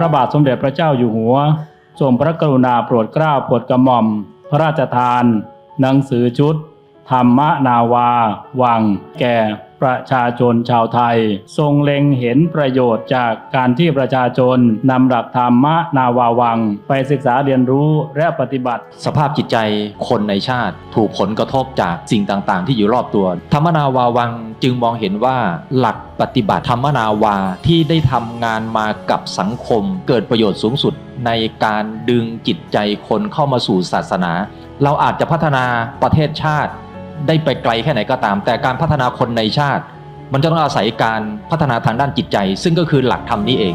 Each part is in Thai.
ระบาทสมเด็จพระเจ้าอยู่หัวทรงพระกรุณาโปรดเกล้าโปรดกระหม่อม พระราชทาน หนังสือชุด ธรรมนาวา วัง แก่ ประชาชนชาวไทย ทรงเล็งเห็นประโยชน์จากการที่ประชาชนนำหลักธรรมนาวาวัง ไปศึกษาเรียนรู้และปฏิบัติ สภาพจิตใจคนในชาติถูกผลกระทบจากสิ่งต่างๆ ที่อยู่รอบตัว ธรรมนาวาวังจึงมองเห็นว่าหลักปฏิบัติธรรมนาวาที่ได้ทำงานมากับสังคม เกิดประโยชน์สูงสุดในการดึงจิตใจคนเข้ามาสู่ศาสนา เราอาจจะพัฒนาประเทศชาติ ได้ไปไกลแค่ไหนก็ตาม แต่การพัฒนาคนในชาติ มันจะต้องอาศัยการพัฒนาทางด้านจิตใจ ซึ่งก็คือหลักธรรมนี้เอง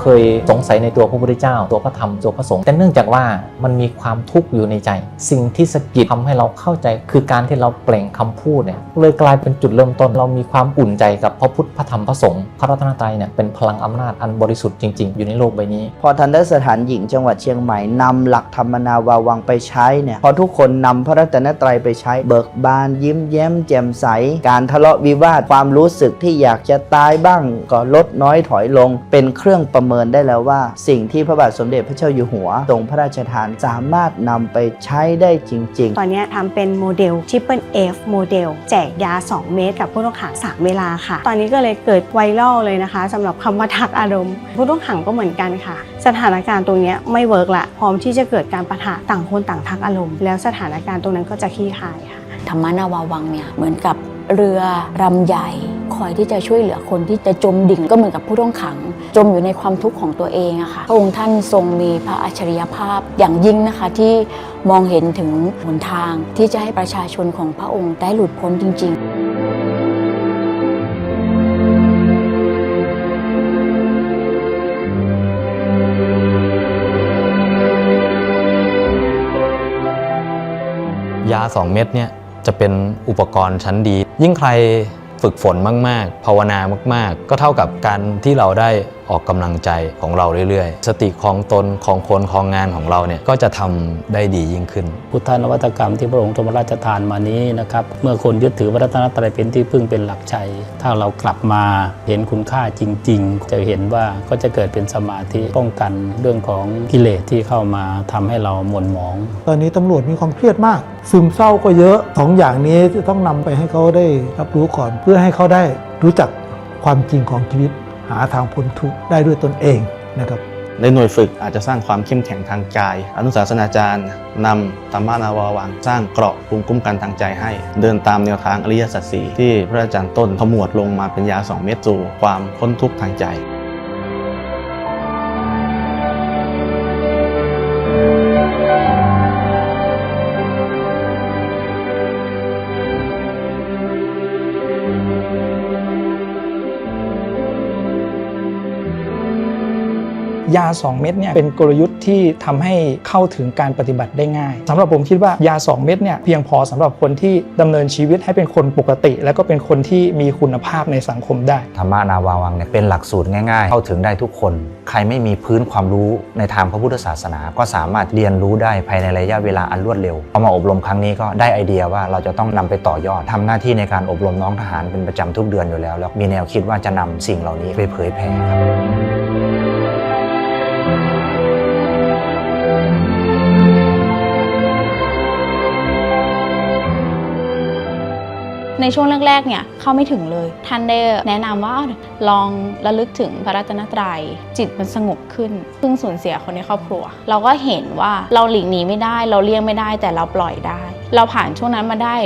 เคยสงสัยในตัวพระพุทธเจ้า ตัวพระธรรมตัวพระสงฆ์แต่เนื่องจากว่ามันมีความทุกข์อยู่ในใจ สิ่งที่สะกิดทำให้เราเข้าใจ คือการที่เราเปล่งคำพูดเนี่ยเลยกลายเป็นจุดเริ่มต้น เรามีความอุ่นใจกับพระพุทธพระธรรมพระสงฆ์พระรัตนตรัยเนี่ยเป็นพลังอำนาจอันบริสุทธิ์จริงๆ อยู่ในโลกใบนี้ พอทันตสถานหญิงจังหวัดเชียงใหม่นำหลักธรรมนาวาวังไปใช้เนี่ยพอทุกคนนำพระรัตนตรัยไปใช้เบิกบานยิ้มแย้มแจ่มใส การทะเลาะวิวาทความรู้สึกที่อยากจะตายบ้างก็ลดน้อยถอยลงเป็นเครื่องประเมินได้แล้วว่า สิ่งที่พระบาทสมเด็จพระเจ้าอยู่หัวทรงพระราชทานสามารถนำไปใช้ได้จริง ๆ ตอนนี้ทำเป็นโมเดล Triple F โมเดล แจกยา 2 เม็ดกับผู้ต้องขัง 3 เวลาค่ะ ตอนนี้ก็เลยเกิดไวรัลเลยนะคะสำหรับคำว่าทักอารมณ์ ผู้ต้องขังก็เหมือนกันค่ะ สถานการณ์ตรงเนี้ยไม่เวิร์กละพร้อมที่จะเกิดการปะทะต่างคนต่างทักอารมณ์ แล้วสถานการณ์ตรงนั้นก็จะคลี่คลายค่ะธรรมนาวาวังเนี่ยเหมือนกับเรือรำใหญ่ คอยที่จะช่วยเหลือคนที่จะจมดิ่งก็เหมือนกับผู้ต้องขัง จมอยู่ในความทุกข์ของตัวเองอะค่ะพระองค์ท่านทรงมีพระอัจฉริยภาพอย่างยิ่งนะคะที่มองเห็นถึงหนทางที่จะให้ประชาชนของพระองค์ได้หลุดพ้นจริง ๆยา 2 เม็ดเนี่ยจะเป็นอุปกรณ์ชั้นดี ยิ่งใคร ฝึกฝนมากๆ ภาวนามาก ๆ ก็เท่ากับการที่เราได้ ออกกำลังใจของเราเรื่อยๆ สติของตนของคนของงานของเราเนี่ยก็จะทำได้ดียิ่งขึ้น พุทธานวัตกรรมที่พระองค์ทรงพระราชทานมานี้นะครับเมื่อคนยึดถือพระรัตนตรัยเป็นที่พึ่งเป็นหลักใจ ถ้าเรากลับมาเห็นคุณค่าจริง ๆ จะเห็นว่าก็จะเกิดเป็นสมาธิป้องกันเรื่องของกิเลสที่เข้ามาทำให้เราหม่นหมอง ตอนนี้ตำรวจมีความเครียดมาก ซึมเศร้าก็เยอะสองอย่างนี้จะต้องนำไปให้เขาได้รับรู้ก่อนเพื่อให้เขาได้รู้จักความจริงของชีวิต หาทางพ้นทุกข์ได้ด้วยตนเองนะครับในหน่วยฝึกอาจจะสร้างความเข้มแข็งทางกาย อนุสาสนาจารย์นำธรรมนาวาวังสร้างเกราะภูมิคุ้มกันทางใจให้ เดินตามแนวทางอริยสัจสี่ที่พระอาจารย์ต้นขมวดลงมาเป็นยา 2 เม็ดสู่ความพ้นทุกข์ทางใจ ยา 2 เม็ดเนี่ยเป็นกลยุทธ์ที่ทำให้เข้าถึงการปฏิบัติได้ง่ายสำหรับผมคิดว่ายา 2 เม็ดเนี่ยเพียงพอสำหรับคนที่ดำเนินชีวิตให้เป็นคนปกติ แล้วก็เป็นคนที่มีคุณภาพในสังคมได้ธรรมนาวาวังเนี่ยเป็นหลักสูตรง่าย ๆ เข้าถึงได้ทุกคน ใครไม่มีพื้นความรู้ในทางพระพุทธศาสนา ก็สามารถเรียนรู้ได้ภายในระยะเวลาอันรวดเร็วพอมาอบรมครั้งนี้ก็ได้ไอเดียว่าเราจะต้องนำไปต่อยอดทำหน้าที่ในการอบรมน้องทหารเป็นประจำทุกเดือนอยู่แล้ว แล้วมีแนวคิดว่าจะนำสิ่งเหล่านี้ไปเผยแพร่ครับ ในช่วงแรกๆเนี่ยเข้าไม่ถึงเลย ท่านได้แนะนำว่าลองระลึกถึงพระรัตนตรัยจิตมันสงบขึ้นเพิ่งสูญเสียคนในครอบครัว เราก็เห็นว่าเราหลีกหนีไม่ได้ เราเลี่ยงไม่ได้แต่เราปล่อยได้ เราผ่านช่วงนั้นมาได้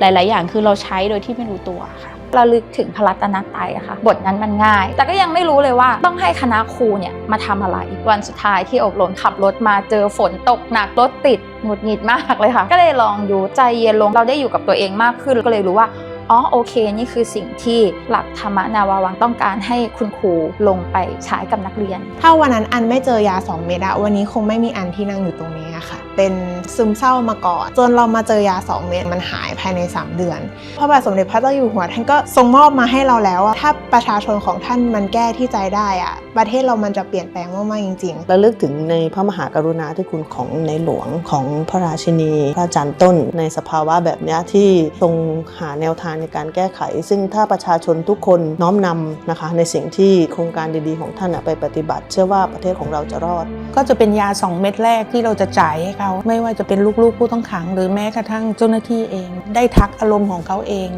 หลาย ๆ อย่างคือเราใช้โดยที่ไม่รู้ตัวค่ะ ระลึกถึงพระรัตนตรัยอะค่ะ บทนั้นมันง่าย แต่ก็ยังไม่รู้เลยว่าต้องให้คณะครูเนี่ยมาทำอะไร วันสุดท้ายที่อบรมขับรถมาเจอฝนตกหนักรถติดหงุดหงิดมากเลยค่ะ ก็เลยลองดูใจเย็นลงเราได้อยู่กับตัวเองมากขึ้นก็เลยรู้ว่า อ๋อโอเค นี่คือสิ่งที่หลักธรรมนาวาวังต้องการให้คุณครูลงไปใช้กับนักเรียน ถ้าวันนั้นอันไม่เจอยา 2 เม็ดอะวันนี้คงไม่มีอันที่นั่งอยู่ตรงนี้อะค่ะ เป็นซึมเศร้ามาก่อน จนเรามาเจอยา 2 เม็ดมันหายภายใน 3 เดือน พระบาทสมเด็จพระเจ้าอยู่หัวท่านก็ทรงมอบมาให้เราแล้วอะถ้าประชาชนของท่านมันแก้ที่ใจได้อะประเทศเรามันจะเปลี่ยนแปลงมากๆจริงๆระลึกถึงในพระมหากรุณาธิคุณของในหลวงของพระราชินี พระอาจารย์ต้นในสภาวะแบบเนี้ยที่ทรงหาแนวทางในการแก้ไข ซึ่งถ้าประชาชนทุกคนน้อมนำนะคะในสิ่งที่โครงการดีๆของท่านไปปฏิบัติ เชื่อว่าประเทศของเราจะรอด ก็จะเป็นยา 2 เม็ดแรกที่เราจะจ่ายให้เขาไม่ว่าจะเป็นลูกๆ ผู้ต้องขัง หรือแม้กระทั่งเจ้าหน้าที่เอง ได้ทักอารมณ์ของเขาเอง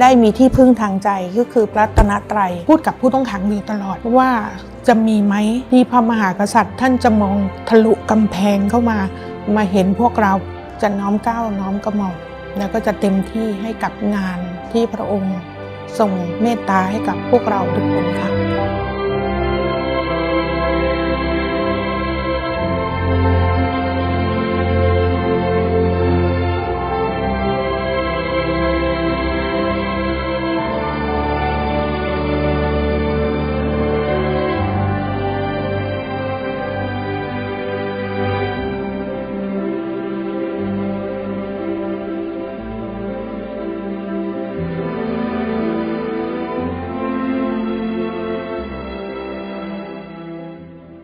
ได้มีที่พึ่งทางใจก็คือพระตนตรัยพูดกับผู้ต้องขังอยู่ตลอดว่าจะมีไหมที่พระมหากษัตริย์ ท่านจะมองทะลุกำแพงเข้ามา มาเห็นพวกเราจะน้อมก้าวน้อมกระหม่อม แล้วก็จะเต็มที่ให้กับงานที่พระองค์ทรงเมตตาให้กับพวกเราทุกคนค่ะ